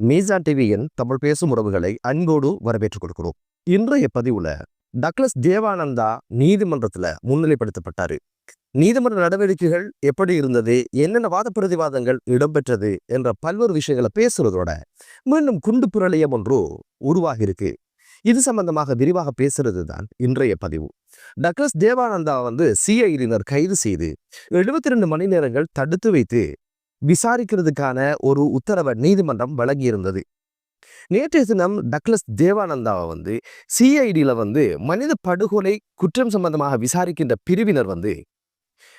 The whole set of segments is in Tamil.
மீசா டிவியின் தமிழ் பேசும் உறவுகளை அன்போடு வரவேற்றுக் கொடுக்கிறோம். இன்றைய பதிவுல டக்ளஸ் தேவானந்தா நீதிமன்றத்துல முன்னிலைப்படுத்தப்பட்டாரு. நீதிமன்ற நடவடிக்கைகள் எப்படி இருந்தது? என்னென்ன வாத பிரதிவாதங்கள் இடம்பெற்றது? என்ற பல்வேறு விஷயங்களை பேசுறதோட மீண்டும் குண்டு பிரளயம் ஒன்று உருவாகி இருக்கு இது சம்பந்தமாக விரிவாக பேசுறது தான் இன்றைய பதிவு. டக்ளஸ் தேவானந்தா வந்து சிஐடியினர் கைது செய்து எழுபத்தி ரெண்டு மணி நேரங்கள் தடுத்து வைத்து விசாரிக்கிறதுக்கான ஒரு உத்தரவை நீதிமன்றம் வழங்கியிருந்தது. நேற்றைய தினம் டக்ளஸ் தேவானந்தாவை வந்து சிஐடியில் வந்து மனித படுகொலை குற்றம் சம்பந்தமாக விசாரிக்கின்ற பிரிவினர் வந்து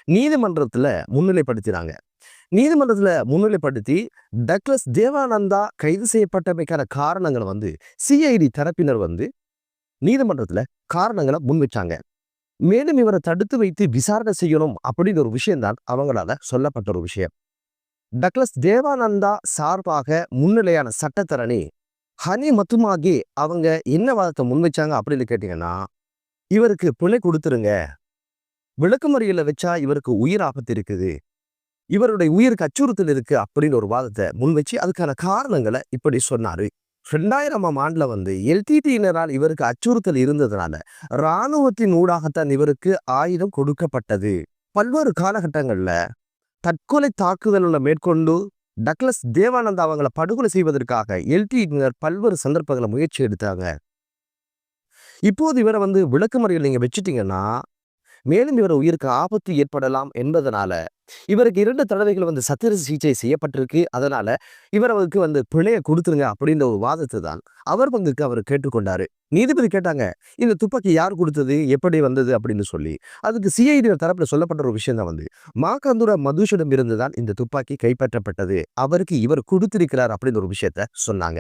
நீதிமன்றத்தில் முன்னிலைப்படுத்தினாங்க. நீதிமன்றத்தில் முன்னிலைப்படுத்தி டக்ளஸ் தேவானந்தா கைது செய்யப்பட்டமைக்கான காரணங்களை வந்து சிஐடி தரப்பினர் வந்து நீதிமன்றத்தில் காரணங்களை முன்வைச்சாங்க. மேலும் இவரை தடுத்து வைத்து விசாரணை செய்யணும் அப்படின்னு ஒரு விஷயம்தான் அவங்களால சொல்லப்பட்ட ஒரு விஷயம். டக்ளஸ் தேவானந்தா சார்பாக முன்னிலையான சட்டத்தரணி ஹனி மத்துமாகி அவங்க என்ன வாதத்தை முன்வைச்சாங்க அப்படின்னு கேட்டீங்கன்னா இவருக்கு பிழை கொடுத்துருங்க. விளக்குமறியல வச்சா இவருக்கு உயிர் ஆபத்து இருக்குது. இவருடைய உயிருக்கு அச்சுறுத்தல் இருக்கு அப்படின்னு ஒரு வாதத்தை முன்வச்சு அதுக்கான காரணங்களை இப்படி சொன்னாரு. ரெண்டாயிரமாம் ஆண்டுல வந்து எல்டிடியினரால் இவருக்கு அச்சுறுத்தல் இருந்ததுனால இராணுவத்தின் ஊடாகத்தான் இவருக்கு ஆயுதம் கொடுக்கப்பட்டது. பல்வேறு காலகட்டங்கள்ல தற்கொலை தாக்குதல்களை மேற்கொண்டு டக்ளஸ் தேவானந்தா அவங்களை படுகொலை செய்வதற்காக எல்டியினர் பல்வேறு சந்தர்ப்பங்களை முயற்சி எடுத்தாங்க. இப்போது இவரை வந்து விளக்குமறையில் நீங்க வச்சுட்டீங்கன்னா மேலும் இவர் உயிருக்கு ஆபத்து ஏற்படலாம் என்பதனால இவருக்கு இரண்டு தடவைகள் வந்து சத்திர சிகிச்சை செய்யப்பட்டிருக்கு. அதனால இவரவருக்கு வந்து பிழையை கொடுத்துருங்க அப்படின்ற ஒரு வாதத்தை தான் அவர் பங்குக்கு அவர் கேட்டுக்கொண்டாரு. நீதிபதி கேட்டாங்க இந்த துப்பாக்கி யார் கொடுத்தது? எப்படி வந்தது? அப்படின்னு சொல்லி. அதுக்கு சிஐடி தரப்புல சொல்லப்பட்ட ஒரு விஷயம் தான் வந்து மாகாந்துர மதுஷிடம் இருந்து தான் இந்த துப்பாக்கி கைப்பற்றப்பட்டது. அவருக்கு இவர் கொடுத்திருக்கிறார் அப்படின்னு ஒரு விஷயத்த சொன்னாங்க.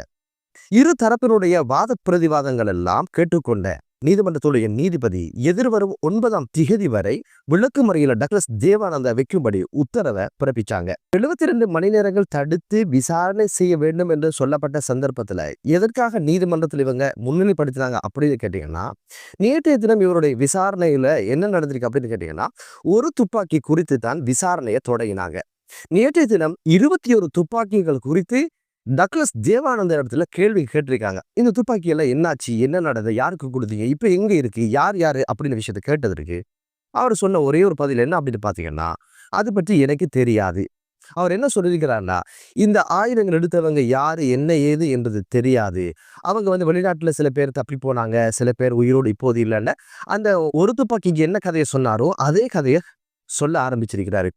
இரு தரப்பினுடைய வாத பிரதிவாதங்கள் எல்லாம் கேட்டுக்கொண்ட நீதிமன்றத்துடைய நீதிபதி எதிர்வரும் ஒன்பதாம் திகதி வரை விளக்கு முறையில் டக்ளஸ் தேவானந்தா வைக்கும்படி உத்தரவை பிறப்பிச்சாங்க. எழுபத்தி ரெண்டு மணி நேரங்கள் தடுத்து விசாரணை செய்ய வேண்டும் என்று சொல்லப்பட்ட சந்தர்ப்பத்துல எதற்காக நீதிமன்றத்தில் இவங்க முன்னிலைப்படுத்தினாங்க அப்படின்னு கேட்டீங்கன்னா நேற்றைய தினம் இவருடைய விசாரணையில என்ன நடந்திருக்கு அப்படின்னு கேட்டீங்கன்னா ஒரு துப்பாக்கி குறித்து தான் விசாரணையை தொடங்கினாங்க. நேற்றைய தினம் இருபத்தி ஒரு துப்பாக்கிகள் குறித்து டக்ளஸ் தேவானந்த இடத்துல கேள்வி கேட்டிருக்காங்க. இந்த துப்பாக்கியெல்லாம் என்னாச்சு? என்ன நடந்தது? யாருக்கு கொடுத்தீங்க? இப்போ எங்க இருக்கு? யார் யாரு? அப்படின்னு விஷயத்த கேட்டதற்கு அவர் சொன்ன ஒரே ஒரு பதில் என்ன அப்படின்னு பார்த்தீங்கன்னா அது பற்றி எனக்கு தெரியாது. அவர் என்ன சொல்லியிருக்கிறாருன்னா இந்த ஆயுதங்கள் எடுத்தவங்க யாரு? என்ன ஏது என்றது தெரியாது. அவங்க வந்து வெளிநாட்டுல சில பேர் தப்பி போனாங்க. சில பேர் உயிரோடு இப்போது இல்லைன்னு. அந்த ஒரு துப்பாக்கிக்கு என்ன கதையை சொன்னாரோ அதே கதையை சொல்ல ஆரம்பிச்சிருக்கிறாரு.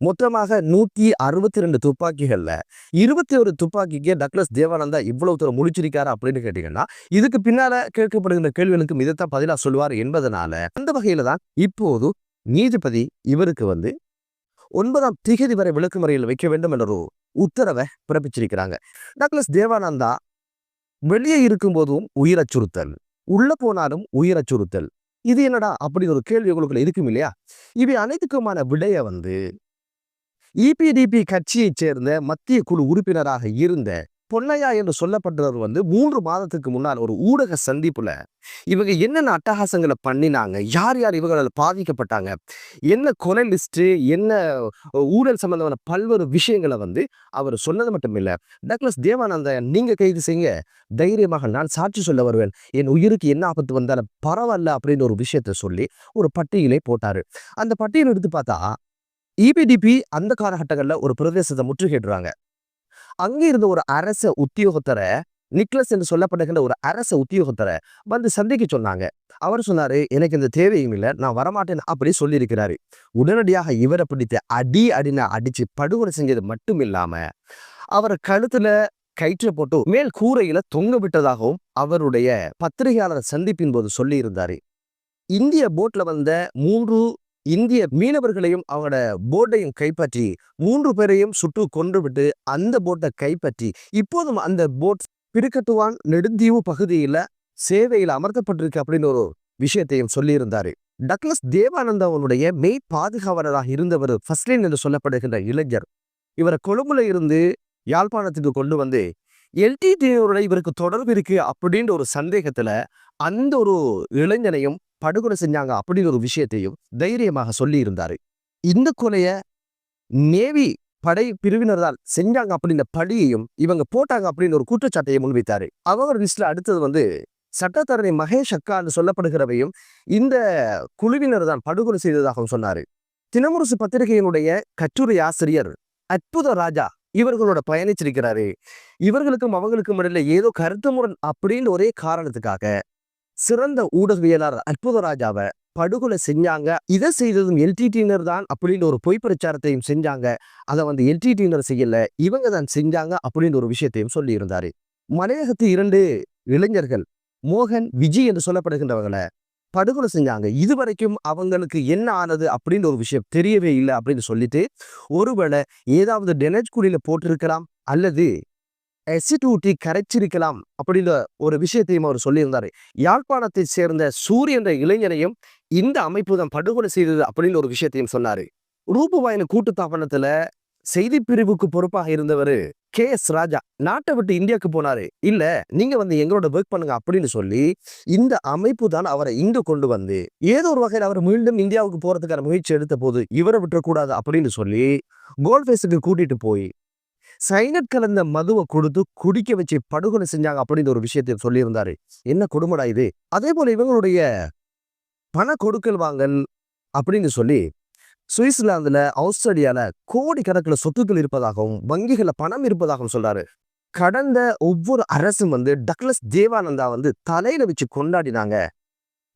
மொத்தமாக நூத்தி அறுபத்தி ரெண்டு துப்பாக்கிகள்ல இருபத்தி ஒரு துப்பாக்கிக்கு டக்ளஸ் தேவானந்தா இவ்வளவு தூரம் முடிச்சிருக்காரு அப்படின்னு கேட்டீங்கன்னா இதுக்கு பின்னால கேட்கப்படுகின்ற கேள்விகளுக்கு இதைத்தான் பதிலா சொல்லுவார் என்பதனால அந்த வகையில தான் இப்போது நீதிபதி இவருக்கு வந்து ஒன்பதாம் திகதி வரை விளக்குமுறையில் வைக்க வேண்டும் என்ற ஒரு உத்தரவை பிறப்பிச்சிருக்கிறாங்க. டக்ளஸ் தேவானந்தா வெளியே இருக்கும்போதும் உயிர் அச்சுறுத்தல் உள்ள போனாலும் உயிர் அச்சுறுத்தல் இது என்னடா? அப்படி ஒரு கேள்வி உங்களுக்குள்ள இருக்கும் இல்லையா இவை அனைத்துக்குமான விடைய வந்து இபிடிபி கட்சியைச் சேர்ந்த மத்திய குழு உறுப்பினராக இருந்த பொன்னையா என்று சொல்லப்பட்டவர் வந்து மூன்று மாதத்துக்கு முன்னால் ஒரு ஊடக சந்திப்புல இவங்க என்னென்ன அட்டகாசங்களை பண்ணினாங்க யார் யார் இவங்களால் பாதிக்கப்பட்டாங்க என்ன கொலை லிஸ்ட் என்ன ஊழல் சம்பந்தமான பல்வேறு விஷயங்களை வந்து அவர் சொன்னது மட்டும் இல்லை டக்ளஸ் தேவானந்தன் நீங்க கைது செய்யுங்க தைரியமாக நான் சாட்சி சொல்ல வருவேன் என் உயிருக்கு என்ன ஆபத்து வந்தாலும் பரவாயில்ல அப்படின்னு ஒரு விஷயத்த சொல்லி ஒரு பட்டியலை போட்டாரு. அந்த பட்டியலை எடுத்து பார்த்தா இபிடிபி அந்த காலகட்டங்களில் ஒரு பிரதேசத்தை முற்றுகையிடுறாங்க. அங்கே இருந்த ஒரு அரச உத்தியோகத்தரை நிக்லஸ் என்று சொல்லப்படுகிற ஒரு அரச உத்தியோகத்தரை வந்து சந்திக்க சொன்னாங்க. அவர் சொன்னாரு எனக்கு இந்த தேவையும் இல்லை நான் வரமாட்டேன் அப்படி சொல்லியிருக்கிறாரு. உடனடியாக இவரை பிடித்து அடி அடின அடிச்சு படுகொலை செஞ்சது மட்டும் இல்லாம அவரை கழுத்துல கயிற்றை போட்டு மேல் கூரையில தொங்க விட்டதாகவும் அவருடைய பத்திரிகையாளர் சந்திப்பின் போது சொல்லி இருந்தாரு இந்திய போட்ல வந்த மூன்று இந்திய மீனவர்களையும் அவங்களோட போட்டையும் கைப்பற்றி மூன்று பேரையும் சுட்டு கொன்று விட்டு அந்த போட்டை கைப்பற்றி இப்போதும் அந்த போட் பிரிக்கட்டுவான் நெடுந்தீவு பகுதியில சேவையில் அமர்த்தப்பட்டிருக்கு அப்படின்னு ஒரு விஷயத்தையும் சொல்லியிருந்தாரு. டக்ளஸ் தேவானந்தாவனுடைய மெய் பாதுகாவலராக இருந்தவர் ஃபஸ்ட்லின் என்று சொல்லப்படுகின்ற இளைஞர். இவரை கொழும்புல இருந்து யாழ்ப்பாணத்துக்கு கொண்டு வந்து எல்டிடியோட இவருக்கு தொடர்பு இருக்கு அப்படின்ற ஒரு சந்தேகத்துல அந்த ஒரு இளைஞனையும் படுகொலை செஞ்சாங்க அப்படின்னு ஒரு விஷயத்தையும் தைரியமாக சொல்லியிருந்தாரு. இந்த கொலைய நேவி படை பிரிவினர் தான் செஞ்சாங்க அப்படின்ற பழியையும் இவங்க போட்டாங்க அப்படின்னு ஒரு குற்றச்சாட்டையை முன்வைத்தாரு. அவர் லிஸ்ட்ல அடுத்தது வந்து சட்டத்தரணி மகேஷ் அக்கான்னு சொல்லப்படுகிறவையும் இந்த குழுவினர் தான் படுகொலை செய்ததாகவும் சொன்னாரு. தினமுரசு பத்திரிகையினுடைய கட்டுரை ஆசிரியர் அற்புத ராஜா இவர்களோட பயணிச்சிருக்கிறாரு இவர்களுக்கும் அவங்களுக்கும் இடையில ஏதோ கருத்து முரண் அப்படின்னு ஒரே காரணத்துக்காக சிறந்த ஊடகவியலாளர் அற்புதராஜாவை படுகொலை செஞ்சாங்க. இதை செய்ததும் எல்டிடியினர் தான் அப்படின்னு ஒரு பொய் பிரச்சாரத்தையும் செஞ்சாங்க. அதை வந்து எல்டிடியினர் செய்யல. இவங்க தான் செஞ்சாங்க அப்படின்னு ஒரு விஷயத்தையும் சொல்லியிருந்தாரு. மலையகத்து இரண்டு இளைஞர்கள் மோகன் விஜய் என்று சொல்லப்படுகின்றவங்களை படுகொலை செஞ்சாங்க. இதுவரைக்கும் அவங்களுக்கு என்ன ஆனது அப்படின்னு ஒரு விஷயம் தெரியவே இல்லை அப்படின்னு சொல்லிட்டு ஒருவேளை ஏதாவது டெனேஜ் குழியில போட்டிருக்கலாம் அல்லது எசிட் ஊட்டி கரைச்சிருக்கலாம் அப்படின்ற ஒரு விஷயத்தையும் அவர் சொல்லியிருந்தார். யாழ்ப்பாணத்தை சேர்ந்த சூரிய என்ற இளைஞனையும் இந்த அமைப்பு தான் படுகொலை செய்தது அப்படின்னு ஒரு விஷயத்தையும் சொன்னாரு. ரூபவாயின் கூட்டு தாபனத்தில் செய்தி பிரிவுக்கு பொறுப்பாக இருந்தவர் கே எஸ் ராஜா. நாட்டை விட்டு இந்தியாவுக்கு போனாரு. இல்ல நீங்க வந்து எங்களோட ஒர்க் பண்ணுங்க அப்படின்னு சொல்லி இந்த அமைப்பு தான் அவரை இங்க கொண்டு வந்து ஏதோ ஒரு வகையில் அவர் மீண்டும் இந்தியாவுக்கு போறதுக்கான முயற்சி எடுத்த போது இவரை விட்டுறக்கூடாது அப்படின்னு சொல்லி கோல்ஃபேஸுக்கு கூட்டிட்டு போய் சைனட் கலந்த மதுவை கொடுத்து குடிக்க வச்சு படுகொலை செஞ்சாங்க அப்படின்னு ஒரு விஷயத்தை சொல்லியிருந்தாரு. என்ன கொடுமடா இது? அதே போல இவங்களுடைய பண கொடுக்கல் வாங்கல் அப்படின்னு சொல்லி சுவிட்சர்லாந்துல ஆஸ்திரேலியால கோடிக்கணக்கில் சொத்துக்கள் இருப்பதாகவும் வங்கிகள்ல பணம் இருப்பதாகவும் சொல்றாரு. கடந்த ஒவ்வொரு அரசும் வந்து டக்ளஸ் தேவானந்தா வந்து தலையில வச்சு கொண்டாடினாங்க.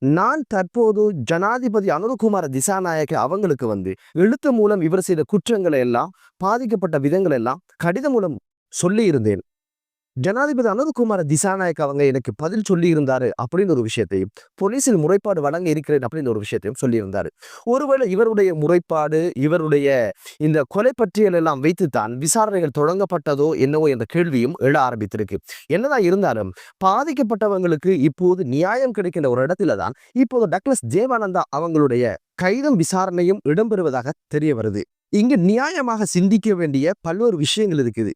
நான் தற்போது ஜனாதிபதி அனுரகுமார திசாநாயக்க அவங்களுக்கு வந்து எழுத்து மூலம் இவர் செய்த குற்றங்களை எல்லாம் பாதிக்கப்பட்ட விதங்கள் எல்லாம் கடிதம் மூலம் சொல்லி இருந்தேன் ஜனாதிபதி அனந்தகுமார் திசாநாயக் அவங்க எனக்கு பதில் சொல்லியிருந்தாரு அப்படின்னு ஒரு விஷயத்தையும் போலீஸில் முறைப்பாடு வழங்க இருக்கிறேன் அப்படின்னு ஒரு விஷயத்தையும் சொல்லியிருந்தாரு. ஒருவேளை இவருடைய முறைப்பாடு இவருடைய இந்த கொலை பற்றியல் எல்லாம் வைத்துத்தான் விசாரணைகள் தொடங்கப்பட்டதோ என்னவோ என்ற கேள்வியும் எழ ஆரம்பித்திருக்கு. என்னதான் இருந்தாலும் பாதிக்கப்பட்டவங்களுக்கு இப்போது நியாயம் கிடைக்கின்ற ஒரு இடத்துல தான் இப்போது டக்ளஸ் தேவானந்தா அவங்களுடைய கைதும் விசாரணையும் இடம்பெறுவதாக தெரிய வருது. இங்கு நியாயமாக சிந்திக்க வேண்டிய பல்வேறு விஷயங்கள் இருக்குது.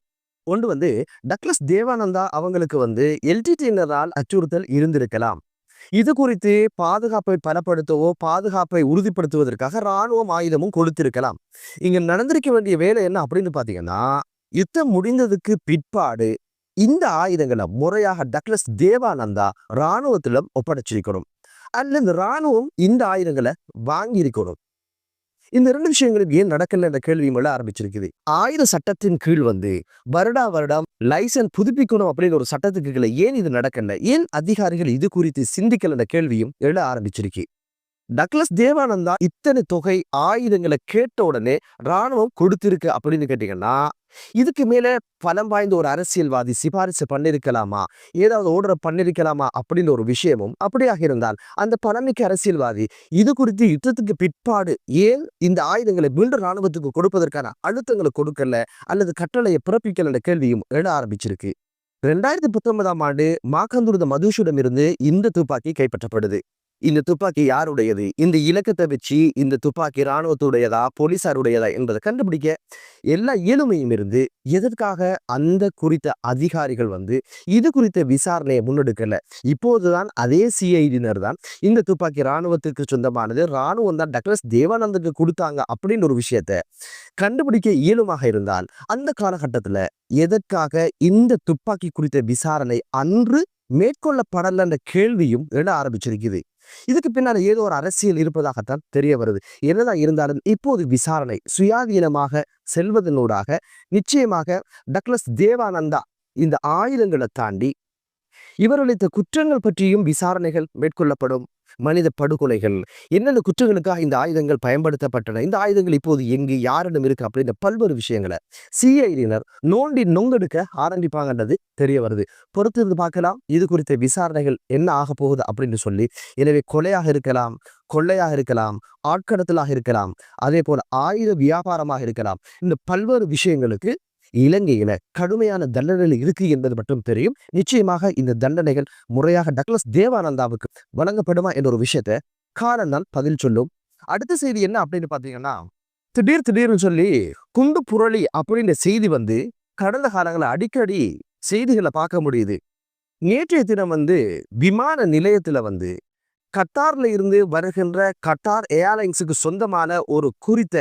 ஒன்று வந்து டக்ளஸ் தேவானந்தா அவங்களுக்கு வந்து எல்டிடியினரால் அச்சுறுத்தல் இருந்திருக்கலாம். இது குறித்து பாதுகாப்பை பலப்படுத்தவோ பாதுகாப்பை உறுதிப்படுத்துவதற்காக இராணுவம் ஆயுதமும் கொடுத்திருக்கலாம். இங்க நடந்திருக்க வேண்டிய வேலை என்ன அப்படின்னு பாத்தீங்கன்னா யுத்தம் முடிந்ததுக்கு பிற்பாடு இந்த ஆயுதங்களை முறையாக டக்ளஸ் தேவானந்தா இராணுவத்திடம் ஒப்படைச்சிருக்கணும். அல்லது இராணுவம் இந்த ஆயுதங்களை வாங்கியிருக்கணும். இந்த ரெண்டு விஷயங்களும் ஏன் நடக்கல என்ற கேள்வியும் எல்லாம் ஆரம்பிச்சிருக்குது. ஆயுத சட்டத்தின் கீழ் வந்து வருடா வருடம் லைசன்ஸ் புதுப்பிக்கணும் அப்படின்னு ஒரு சட்டத்துக்கு கீழே ஏன் இது நடக்கல? ஏன் அதிகாரிகள் இது குறித்து சிந்திக்கல என்ற கேள்வியும் எழ ஆரம்பிச்சிருக்கு. டக்ளஸ் தேவானந்தா இத்தனை தொகை ஆயுதங்களை கேட்ட உடனே ராணுவம் கொடுத்திருக்கு அப்படின்னு கேட்டீங்கன்னா இதுக்கு மேல பலம் வாய்ந்த ஒரு அரசியல்வாதி சிபாரிசு பண்ணிருக்கலாமா? ஏதாவது ஓர்டர் பண்ணிருக்கலாமா? அப்படின்னு ஒரு விஷயமும் அப்படியாக இருந்தால் அந்த பணமிக்க அரசியல்வாதி இது குறித்து யுத்தத்துக்கு பிற்பாடு ஏன் இந்த ஆயுதங்களை மீண்டும் ராணுவத்துக்கு கொடுப்பதற்கான அழுத்தங்களை கொடுக்கல? அல்லது கட்டளையை பிறப்பிக்கல என்ற கேள்வியும் எழ ஆரம்பிச்சிருக்கு. ரெண்டாயிரத்தி பத்தொன்பதாம் ஆண்டு மாக்கந்துருத மதுஷிடம் இருந்து இந்த துப்பாக்கி கைப்பற்றப்படுது. இந்த துப்பாக்கி யாருடையது? இந்த இலக்கத்தை வச்சு இந்த துப்பாக்கி இராணுவத்துடையதா? போலீசாருடையதா? என்பதை கண்டுபிடிக்க எல்லா இயலுமையும் இருந்து எதற்காக அந்த குறித்த அதிகாரிகள் வந்து இது குறித்த விசாரணையை முன்னெடுக்கல? இப்போதுதான் அதே சிஐடியினர் தான் இந்த துப்பாக்கி இராணுவத்திற்கு சொந்தமானது இராணுவம் தான் டக்ளஸ் தேவானந்துக்கு கொடுத்தாங்க அப்படின்னு ஒரு விஷயத்த கண்டுபிடிக்க இயலுமாக இருந்தால் அந்த காலகட்டத்துல எதற்காக இந்த துப்பாக்கி குறித்த விசாரணை அன்று மேற்கொள்ளப்படலன்ற கேள்வியும் எழ ஆரம்பிச்சிருக்குது. இதுக்கு பின்னால் ஏதோ ஒரு அரசியல் இருப்பதாகத்தான் தெரிய வருது. என்னதான் இருந்தாலும் இப்போது விசாரணை சுயாதீனமாக செல்வதனூடாக நிச்சயமாக டக்ளஸ் தேவானந்தா இந்த ஆயுதங்களை தாண்டி இவர் அளித்த குற்றங்கள் பற்றியும் விசாரணைகள் மேற்கொள்ளப்படும். மனித படுகொலைகள் என்னென்ன குற்றங்களுக்காக இந்த ஆயுதங்கள் பயன்படுத்தப்பட்டன இந்த ஆயுதங்கள் இப்போது எங்கு யாரிடம் இருக்கு அப்படின்ற பல்வேறு விஷயங்களை சிஐடியினர் நோண்டி நொங்கெடுக்க ஆரம்பிப்பாங்கன்றது தெரிய வருது. பொறுத்திருந்து பார்க்கலாம் இது குறித்த விசாரணைகள் என்ன ஆக போகுது அப்படின்னு சொல்லி எனவே கொலையாக இருக்கலாம் கொள்ளையாக இருக்கலாம் ஆட்கடத்தலாக இருக்கலாம் அதே போல ஆயுத வியாபாரமாக இருக்கலாம் இந்த பல்வேறு விஷயங்களுக்கு இலங்கையில கடுமையான தண்டனைகள் இருக்கு என்பது மட்டும் தெரியும். நிச்சயமாக இந்த தண்டனைகள் முறையாக டக்ளஸ் தேவானந்தாவுக்கு வழங்கப்படுமா என்ற ஒரு விஷயத்த காலம்தான் பதில் சொல்லும். அடுத்த செய்தி என்ன அப்படின்னு பாத்தீங்கன்னா திடீர் திடீர்னு சொல்லி குண்டு புரளி அப்படின்ற செய்தி வந்து கடந்த காலங்களில் அடிக்கடி செய்திகளை பார்க்க முடியுது. நேற்றைய தினம் வந்து விமான நிலையத்துல வந்து கத்தார்ல இருந்து வருகின்ற கட்டார் ஏர்லைன்ஸுக்கு சொந்தமான ஒரு குறித்த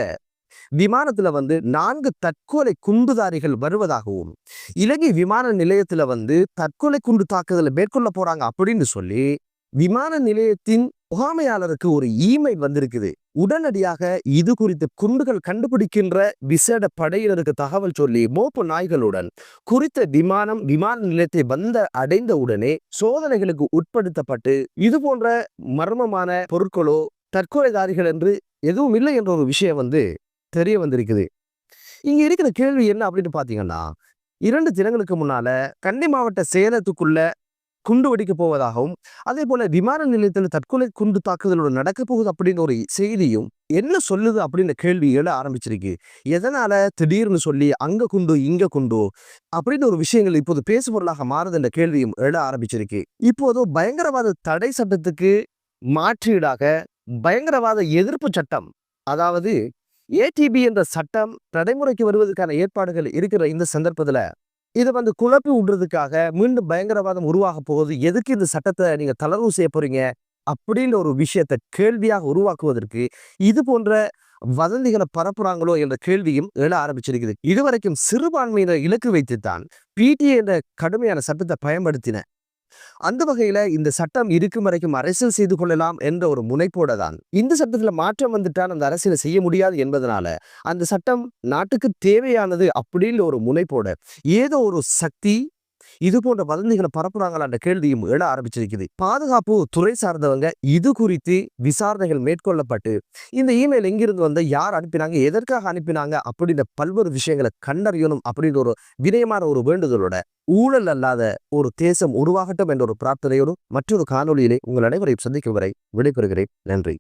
விமானத்துல வந்து நான்கு தற்கொலை குண்டுதாரிகள் வருவதாகவும் இலங்கை விமான நிலையத்துல வந்து தற்கொலை குண்டு தாக்குதலை மேற்கொள்ள போறாங்க அப்படின்னு சொல்லி விமான நிலையத்தின் முகாமையாளருக்கு ஒரு இமெயில் வந்திருக்குது. உடனடியாக இது குறித்து குண்டுகள் கண்டுபிடிக்கின்ற விசேட படையினருக்கு தகவல் சொல்லி மோப்பு நாய்களுடன் குறித்த விமானம் விமான நிலையத்தை வந்த அடைந்த உடனே சோதனைகளுக்கு உட்படுத்தப்பட்டு இது போன்ற மர்மமான பொருட்களோ தற்கொலைதாரிகள் என்று எதுவும் இல்லை என்ற ஒரு விஷயம் வந்து தெரிய வந்திருக்குது. இங்கே இருக்கிற கேள்வி என்ன அப்படின்னு பார்த்தீங்கன்னா இரண்டு தினங்களுக்கு முன்னால கண்டி மாவட்ட சேலத்துக்குள்ள குண்டு வெடிக்க போவதாகவும் அதே போல விமான நிலையத்தில் தற்கொலை குண்டு தாக்குதலோட நடக்க போகுது அப்படின்னு ஒரு செய்தியும் என்ன சொல்லுது அப்படின்ற கேள்வி எழ ஆரம்பிச்சிருக்கு. எதனால திடீர்னு சொல்லி அங்க குண்டு இங்க குண்டு அப்படின்னு ஒரு விஷயங்கள் இப்போது பேசுபொருளாக மாறுது என்ற கேள்வியும் எழ ஆரம்பிச்சிருக்கு. இப்போது பயங்கரவாத தடை சட்டத்துக்கு மாற்றீடாக பயங்கரவாத எதிர்ப்பு சட்டம் அதாவது ஏடிபி என்ற சட்டம் நடைமுறைக்கு வருவதற்கான ஏற்பாடுகள் இருக்கிற இந்த சந்தர்ப்பத்துல இதை வந்து குழப்பி விடுறதுக்காக மீண்டும் பயங்கரவாதம் உருவாக போகுது. எதுக்கு இந்த சட்டத்தை நீங்க தளர்வு செய்ய போறீங்க? அப்படின்ற ஒரு விஷயத்தை கேள்வியாக உருவாக்குவதற்கு இது போன்ற வதந்திகளை பரப்புறாங்களோ என்ற கேள்வியும் எழ ஆரம்பிச்சிருக்குது. இதுவரைக்கும் சிறுபான்மையினர் இலக்கு வைத்துத்தான் பிடிஏ என்ற கடுமையான சட்டத்தை பயன்படுத்தின. அந்த வகையில இந்த சட்டம் இருக்கும் வரைக்கும் அரசியல் செய்து கொள்ளலாம் என்ற ஒரு முனைப்போட தான் இந்த சட்டத்துல மாற்றம் வந்துட்டால் அந்த அரசியலை செய்ய முடியாது என்பதனால அந்த சட்டம் நாட்டுக்கு தேவையானது அப்படின்ற ஒரு முனைப்போட ஏதோ ஒரு சக்தி இது போன்ற வதந்திகளை பரப்புறாங்களான்ற கேள்வியும் எழ ஆரம்பிச்சிருக்குது. பாதுகாப்பு துறை சார்ந்தவங்க இது குறித்து விசாரணைகள் மேற்கொள்ளப்பட்டு இந்த இமெயில் எங்கிருந்து வந்த யார் அனுப்பினாங்க எதற்காக அனுப்பினாங்க அப்படின்ற பல்வேறு விஷயங்களை கண்டறியணும் அப்படின்ற ஒரு வினயமான ஒரு வேண்டுதலோட ஊழல் அல்லாத ஒரு தேசம் உருவாகட்டும் என்ற ஒரு பிரார்த்தனையோடும் மற்றொரு காணொலியிலே உங்கள் அனைவரையும் சந்திக்கும் வரை விடைபெறுகிறேன். நன்றி.